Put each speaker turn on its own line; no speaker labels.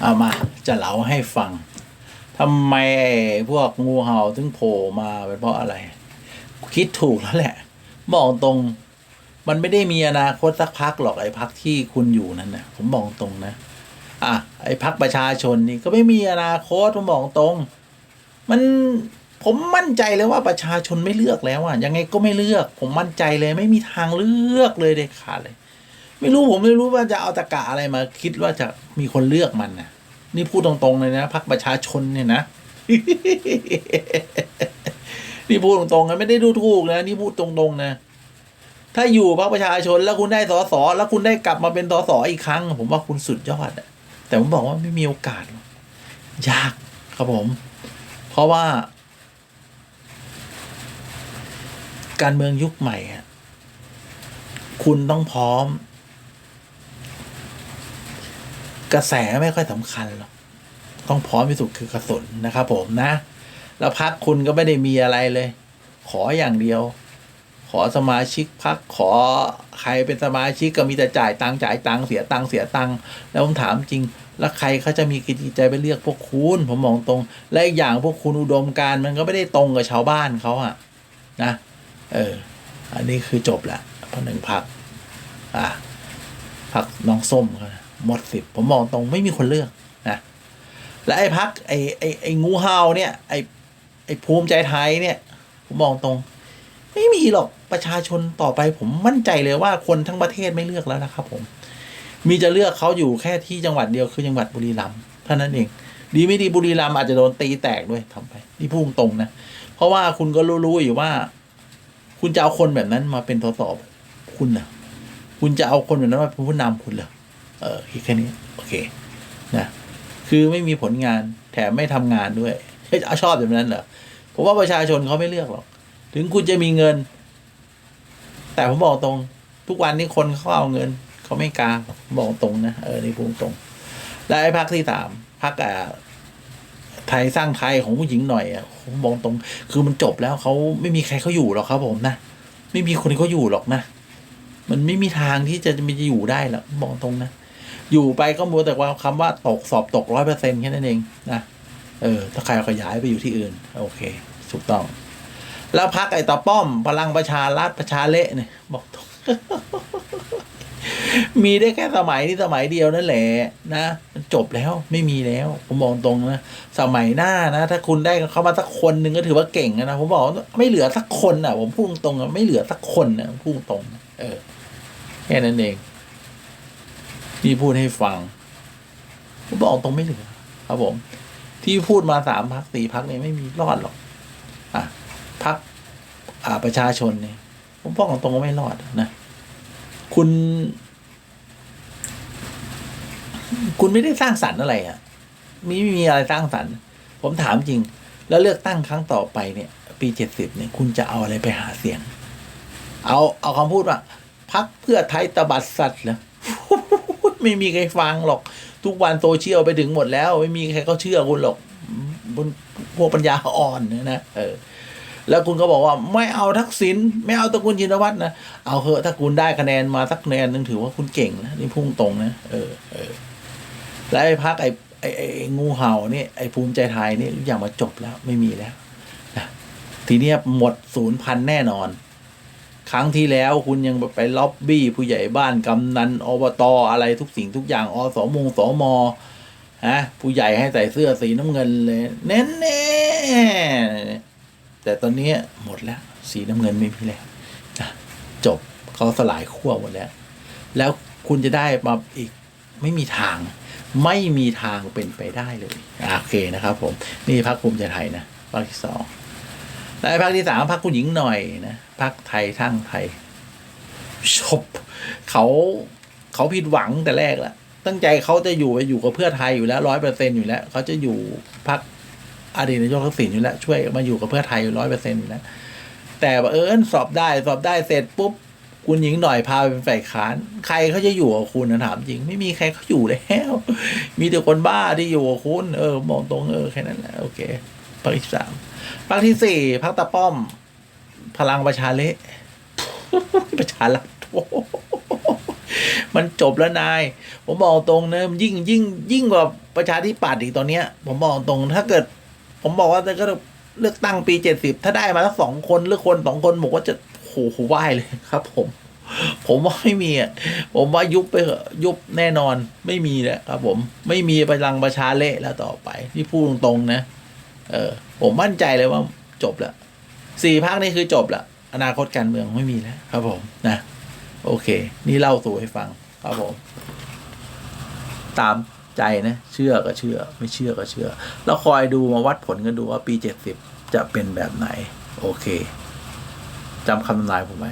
เอามาจะเล่าให้ฟังทำไมพวกงูเห่าถึงโผล่มาเป็นเพราะอะไร คิดถูกแล้วแหละบอกตรงมันไม่ได้มีอนาคตสักพักหรอกไอ้พักที่คุณอยู่นั่นนะผมบอกตรงนะ อะไอ้พักประชาชนนี่ก็ไม่มีอนาคตผมบอกตรง มันผมมั่นใจเลยว่าประชาชนไม่เลือกแล้วอะยังไงก็ไม่เลือก ผมมั่นใจเลยไม่มีทางเลือกเลยเด็ดขาดเลย ไม่รู้ผมไม่รู้ว่าจะเอาตะกะอะไรมาคิดว่าจะมีคนเลือกมันนะนี่พูดตรงๆเลยนะพักประชาชนเนี่ยนะนี่พูดตรงๆนะไม่ได้ดูถูกนะนี่พูดตรงๆนะถ้าอยู่พรรคประชาชนแล้วคุณได้สอสอแล้วคุณได้กลับมาเป็นสสออีกครั้ง ผมว่าคุณสุดยอดอะแต่ผมบอกว่าไม่มีโอกาส ยากครับผม เพราะว่า การเมืองยุคใหม่คุณต้องพร้อม กระแสไม่ค่อยสำคัญหรอกต้องพร้อมที่สุดคือกระสุนนะครับผมนะ แล้วพักคุณก็ไม่ได้มีอะไรเลย ขออย่างเดียว ขอสมาชิกพักขอใครเป็นสมาชิกก็มีแต่จ่ายตังค์จ่ายตังค์เสียตังค์เสียตังค์แล้วผมถามจริง แล้วใครเขาจะมีกิจใจไปเลือกพวกคุณผมมองตรง และอีกอย่างพวกคุณอุดมการมันก็ไม่ได้ตรงกับชาวบ้านเขาอะนะ เออ อันนี้คือจบแหละพราะหนึ่งพัก อะพักน้องส้มเขานะ หมดสิบผมมองตรงไม่มีคนเลือกนะและไอ้พักไอ้ไอ้ไอ้งูเห่าเนี่ยไอ้ไอ้ภูมิใจไทยเนี่ย ผมมองตรง ไม่มีหรอกประชาชนต่อไปผมมั่นใจเลยว่าคนทั้งประเทศไม่เลือกแล้วนะครับ ผม มีจะเลือกเขาอยู่แค่ที่จังหวัดเดียวคือจังหวัดบุรีรัมย์เท่านั้นเองดีไม่ดีบุรีรัมย์อาจจะโดนตีแตกด้วยทำไปนี่พูดตรงนะเพราะว่าคุณก็รู้ๆอยู่ว่า คุณจะเอาคนแบบนั้นมาเป็นทศคุณนะคุณจะเอาคนแบบนั้นมาเป็นผู้นำคุณเหรอ เออคิดแค่นี้โอเคนะคือไม่มีผลงานแถมไม่ทำงานด้วยชอบแบบนั้นเหรอผมว่าประชาชนเขาไม่เลือกหรอก ถึงคุณจะมีเงิน แต่ผมบอกตรง ทุกวันนี้คนเขาเอาเงินเขาไม่กล้าผมบอกตรงนะเออในพูดตรง และไอ้พักที่สามพักอ่าไทยสร้างไทยของผู้หญิงหน่อยอะผมบอกตรง คือมันจบแล้วเขาไม่มีใครเขาอยู่หรอกครับผมนะไม่มีคนเขาอยู่หรอกนะมันไม่มีทางที่จะมีจะอยู่ได้หรอกบอกตรงนะ อยู่ไปก็มัวแต่ว่าคำว่าตกสอบตกร้อยเปอร์เซ็นต์แค่นั้นเองนะเออถ้าใครขยายไปอยู่ที่อื่น โอเค ถูกต้อง แล้วพักไอ้ตาป้อม พลังประชารัฐประชาเละเนี่ยบอกตรงมีได้แค่สมัยนี้สมัยเดียวนั่นแหละนะมันจบแล้วไม่มีแล้ว ผมบอกตรงนะสมัยหน้านะ ถ้าคุณได้เข้ามาสักคนหนึ่งก็ถือว่าเก่งนะผมบอกว่าไม่เหลือสักคนอะ ผมพูดตรงๆอะไม่เหลือสักคนนะพูดตรง เออแค่นั้นเอง นี่พูดให้ฟังผมบอกตรงไม่เหลือ ครับผม ที่พูดมาสามพักสี่พักเนี่ยไม่มีรอดหรอก อะพักอ่าประชาชนเนี่ยผมบอกตรงว่าไม่รอดนะ คุณ คุณไม่ได้สร้างสรรค์อะไรอะ่ะมีไม่มีอะไรสร้างสรรค์ ผมถามจริง แล้วเลือกตั้งครั้งต่อไปเนี่ย ปีเจ็ดสิบเนี่ย คุณจะเอาอะไรไปหาเสียง เอาเอาคำพูดว่าพักเพื่อไทยตบัดสัตว์เหรอ ไม่มีใครฟังหรอก ทุกวันโซเชียลไปถึงหมดแล้ว ไม่มีใครเขาเชื่อคุณหรอกพวกปัญญาอ่อนเนี่ยนะ เออ แล้วคุณก็บอกว่าไม่เอาทักษิณไม่เอาตระกูลชินวัตรนะ เอาเหอะถ้าคุณได้คะแนนมาสักคะแนนหนึงถือว่าคุณเก่งนะนี่พุ่งตรงนะเออเออแล้วไอ้พักไอ้ไอ้ไอ้ไอ้งูเห่านี่ไอ้ภูมิใจไทยนี่ทุกอย่างมาจบแล้วไม่มีแล้วนะทีเนี้ยหมดศูนย์พันแน่นอน ครั้งที่แล้วคุณยังไปล็อบบี้ผู้ใหญ่บ้านกำนันอบตอะไรทุกสิ่งทุกอย่างอสมงสมฮะผู้ใหญ่ให้ใส่เสื้อสีน้ำเงินเลยแน่แน่ๆแต่ตอนนี้หมดแล้ว สีน้ำเงินไม่มีแล้วจบเขาสลายขั้วหมดแล้ว แล้วคุณจะได้มาอีกไม่มีทาง ไม่มีทางเป็นไปได้เลย โอเคนะครับผม นี่พักภูมิใจไทยนะภาคที่สอง และภาคที่สามพักผู้หญิงหน่อยนะพักไทยทั้งไทยชบเขาเขาผิดหวังแต่แรกละตั้งใจเขาจะอยู่ไปอยู่กับเพื่อไทยอยู่แล้วร้อยเปอร์เซ็นอยู่แล้วเขาจะอยู่พักอดีตนายกทักษิณอยู่แล้วช่วยมาอยู่กับเพื่อไทยอยู่ร้อยเปอร์เซ็นอยู่แล้วแต่เอิญสอบได้สอบได้เสร็จปุ๊บคุณหญิงหน่อยพาไปเป็นฝ่ายค้าน ใครเขาจะอยู่กับคุณนะถามจริง ไม่มีใครเขาอยู่แล้ว มีแต่คนบ้าที่อยู่กับคุณ เออมองตรงเออแค่นั้นแหละโอเค ภาคที่สามพักที่สี่พักตาป้อม พลังประชาเละประชารัฐมันจบแล้วนาย ผมบอกตรงนะยิ่งยิ่งยิ่งกว่าประชาธิปัตย์อีกตอนเนี้ย ผมบอกตรงถ้าเกิด ผมบอกว่าถ้าเกิดเลือกตั้งปีเจ็ดสิบถ้าได้มาสักสองคนเลือกคนสองคนผมก็จะโหโหไหวเลยครับ ผม ผมว่าไม่มีอะผมว่ายุบไปเถอะยุบแน่นอนไม่มีแล้วครับ ผม ไม่มีพลังประชาเละแล้วต่อไป ที่พูดตรงๆนะ เออ ผมมั่นใจเลยว่าจบแล้วสี่พักนี่คือจบแล้วอนาคตการเมืองไม่มีแล้ว ครับผมนะ โอเค นี่เล่าสู่ให้ฟัง ครับผม ตามใจนะ เชื่อก็เชื่อ ไม่เชื่อก็เชื่อ แล้วคอยดูมาวัดผลกันดูว่าปีเจ็ดสิบจะเป็นแบบไหน โอเคจำคำทำนายผมไว้